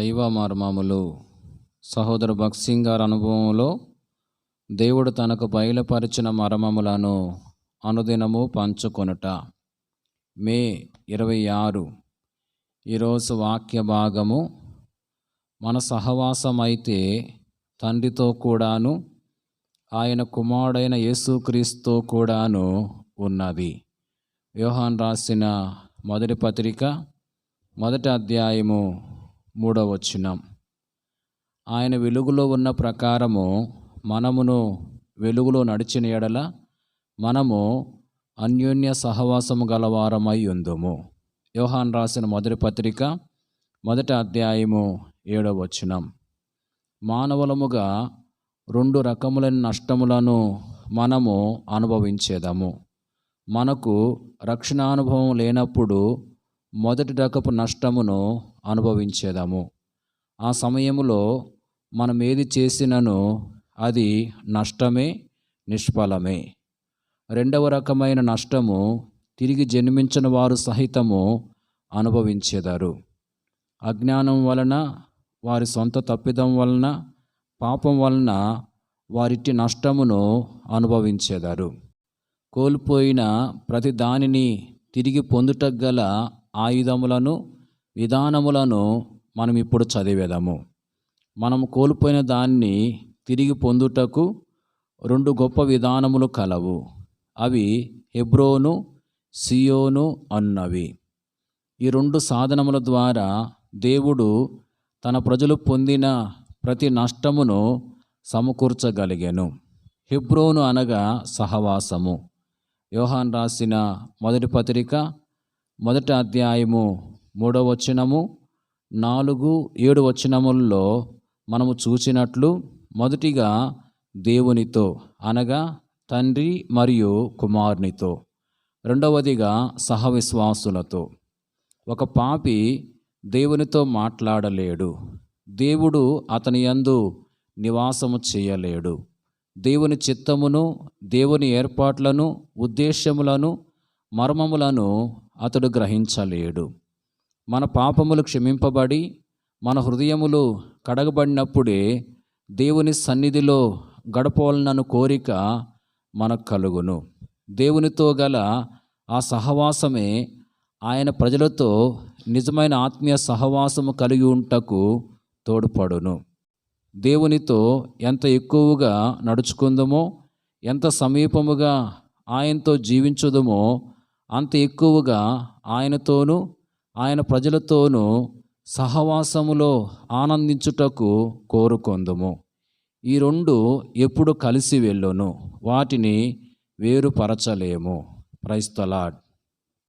దైవ మర్మములు. సహోదర భక్సింగ్ గారి అనుభవంలో దేవుడు తనకు బయలుపరిచిన మర్మములను అనుదినము పంచుకొనుట. మే ఇరవై ఆరు. ఈరోజు వాక్య భాగము మన సహవాసమైతే తండ్రితో కూడాను ఆయన కుమారుడైన యేసుక్రీస్తుతో కూడాను ఉన్నది. యోహాన్ రాసిన మొదటి పత్రిక మొదటి అధ్యాయము మూడవ వచనం. ఆయన వెలుగులో ఉన్న ప్రకారము మనమును వెలుగులో నడిచిన ఎడల మనము అన్యోన్య సహవాసము గలవారమై ఉందము. యోహాన్ రాసిన మొదటి పత్రిక మొదటి అధ్యాయము ఏడవ వచనం. మానవులముగా రెండు రకములైన నష్టములను మనము అనుభవించేదము. మనకు రక్షణానుభవం లేనప్పుడు మొదటి రకపు నష్టమును అనుభవించేదాము. ఆ సమయములో మనం ఏది చేసినను అది నష్టమే నిష్ఫలమే. రెండవ రకమైన నష్టము తిరిగి జన్మించిన వారు సహితము అనుభవించేదారు. అజ్ఞానం వలన వారి సొంత తప్పిదం వలన పాపం వలన వారిటి నష్టమును అనుభవించేదారు. కోల్పోయిన ప్రతి దానిని తిరిగి పొందుటగల గల ఆయుధములను విధానములను మనం ఇప్పుడు చదివేదాము. మనం కోల్పోయిన దాన్ని తిరిగి పొందుటకు రెండు గొప్ప విధానములు కలవు. అవి హెబ్రోను సియోను అన్నవి. ఈ రెండు సాధనముల ద్వారా దేవుడు తన ప్రజలు పొందిన ప్రతి నష్టమును సమకూర్చగలిగాను. హెబ్రోను అనగా సహవాసము. యోహాన్ రాసిన మొదటి పత్రిక మొదటి అధ్యాయము మూడవ వచనము నాలుగు ఏడు వచనముల్లో మనము చూచినట్లు మొదటిగా దేవునితో అనగా తండ్రి మరియు కుమారునితో రెండవదిగా సహవిశ్వాసులతో. ఒక పాపి దేవునితో మాట్లాడలేడు దేవుడు అతని యందు నివాసము చేయలేడు. దేవుని చిత్తమును దేవుని ఏర్పాట్లను ఉద్దేశ్యములను మర్మములను అతడు గ్రహించలేడు. మన పాపములు క్షమింపబడి మన హృదయములు కడగబడినప్పుడే దేవుని సన్నిధిలో గడపవలనను కోరిక మనకు కలుగును. దేవునితో గల ఆ సహవాసమే ఆయన ప్రజలతో నిజమైన ఆత్మీయ సహవాసము కలిగి ఉంటకు తోడ్పడును. దేవునితో ఎంత ఎక్కువగా నడుచుకుందామో ఎంత సమీపముగా ఆయనతో జీవించుదమో అంత ఎక్కువగా ఆయనతోనూ ఆయన ప్రజలతోనూ సహవాసములో ఆనందించుటకు కోరుకొందుము. ఈ రెండు ఎప్పుడు కలిసి వెళ్ళును వాటిని వేరుపరచలేము. క్రైస్తలాడ్